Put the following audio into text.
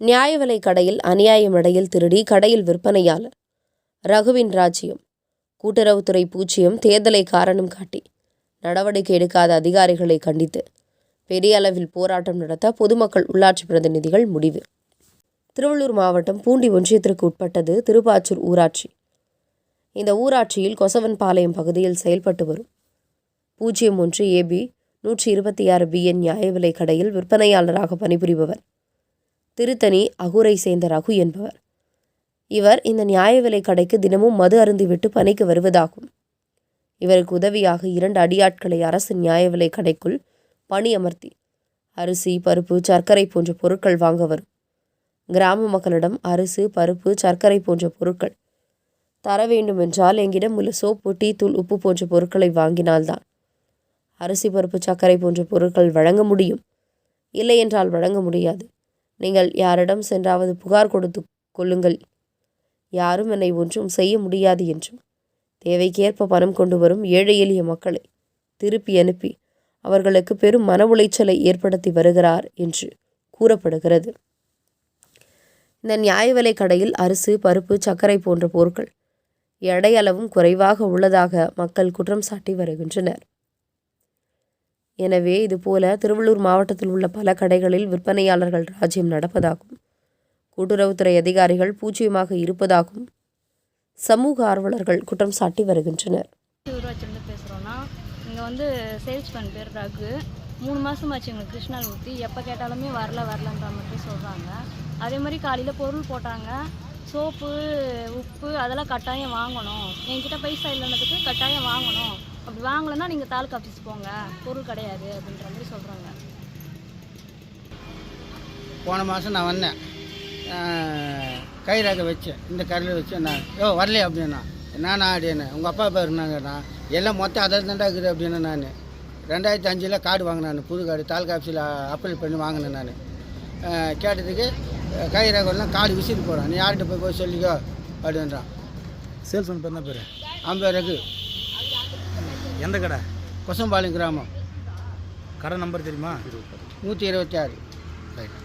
நியாய விலை கடையில் அநியாய விலையில் திருடி கடையில் விற்பனையாளர். ரகுவின் ராஜ்யம். கூட்டுறவுத்துறை பூச்சியம் தேர்தலை காரணம் காட்டி. நடவடிக்கை எடுக்காத அதிகாரிகளை கண்டித்து. பெரிய அளவில் போராட்டம் நடத்த பொதுமக்கள் உள்ளாட்சி பிரதிநிதிகள் முடிவு. திருவள்ளூர் மாவட்டம் பூண்டி ஒன்றியத்திற்கு உட்பட்டது திருப்பாச்சூர் ஊராட்சி. இந்த ஊராட்சியில் கொசவன்பாளையம் பகுதியில் செயல்பட்டு வரும். பூஜ்ஜியம் ஒன்று ஏபி நூற்றி இருபத்தி ஆறு பிஎன் நியாய விலைக் கடையில் விற்பனையாளராக பணிபுரிபவர். திருத்தணி அகூரை சேர்ந்த ரகு என்பவர். இவர் இந்த நியாய விலைக் கடைக்கு தினமும் மது அருந்திவிட்டு பணிக்கு வருவதாகும். இவருக்கு உதவியாக இரண்டு அடியாட்களை அரசு நியாய விலைக் கடைக்குள் பணியமர்த்தி அரிசி பருப்பு சர்க்கரை போன்ற பொருட்கள் வாங்க வரும் கிராம மக்களிடம் அரிசி பருப்பு சர்க்கரை போன்ற பொருட்கள் தர வேண்டுமென்றால் எங்கிடம் உள்ள சோப்பு டீ தூள் உப்பு போன்ற பொருட்களை வாங்கினால்தான். அரிசி பருப்பு சர்க்கரை போன்ற பொருட்கள் வழங்க முடியும். இல்லை என்றால் வழங்க முடியாது. நீங்கள் யாரிடம் சென்றாவது புகார் கொடுத்து கொள்ளுங்கள். யாரும் என்னை ஒன்றும் செய்ய முடியாது என்றும். தேவைக்கேற்ப பணம் கொண்டு வரும் ஏழை எளிய மக்களை திருப்பி அனுப்பி அவர்களுக்கு பெரும் மன உளைச்சலை ஏற்படுத்தி வருகிறார் என்று கூறப்படுகிறது. இந்த நியாய விலை கடையில் அரிசி பருப்பு சர்க்கரை போன்ற பொருட்கள் எடையளவும் குறைவாக உள்ளதாக மக்கள் குற்றம் சாட்டி வருகின்றனர். எனவே இதுபோல திருவள்ளூர் மாவட்டத்தில் உள்ள பல கடைகளில் விற்பனையாளர்கள் ராஜ்யம் நடப்பதாகும். கூட்டுறவுத்துறை அதிகாரிகள் பூஜ்ஜியமாக இருப்பதாகவும் சமூக ஆர்வலர்கள் குற்றம் சாட்டி வருகின்றனர். பேசுகிறோன்னா இங்கே வந்து சேல்ஸ்மேன் பேர் ரகு. மூணு மாதமாச்சு எங்களுக்கு கிருஷ்ணால் ஊற்றி எப்போ கேட்டாலுமே வரல வரலன்ற மாதிரி சொல்கிறாங்க அதே மாதிரி காலையில் பொருள் போட்டாங்க. சோப்பு உப்பு அதெல்லாம் கட்டாயம் வாங்கணும். என்கிட்ட பைசா இல்லைன்னதுக்கு கட்டாயம் வாங்கணும். அப்படி வாங்கலைன்னா நீங்கள் தாலுக்கா ஆஃபீஸ் போங்க. பொருள் கிடையாது அப்படின்ற மாதிரி சொல்கிறாங்க போன மாதம் நான் வந்தேன். கைராக வச்சேன் இந்த கரையில் வச்சேன் நான் யோ வரலையே அப்படின்னா நானா அப்படின்னு உங்கள் அப்பா பேர் என்னங்கண்ணா எல்லாம் மொத்தம் அதை தாண்டா இருக்குது அப்படின்னு நான் ரெண்டாயிரத்தி அஞ்சில் கார்டு வாங்கினேன் நான் புது கார்டு தாலுக்கா ஆஃபீஸில் அப்ளை பண்ணி வாங்கினேன் நான். கேட்டதுக்கு கைராகலாம் கார்டு விசிட்டு போகிறான் நீ யார்கிட்ட போய் போய் சொல்லிக்கோ அப்படின்றான். சேல்ஸ்மேன் பேர் என்ன பேர்? அவன் ரகு. எந்த கடை? கொசம்பாளையம் கிராமம். கடை நம்பர் தெரியுமா? நூற்றி இருபத்தி ஆறு. ரைட்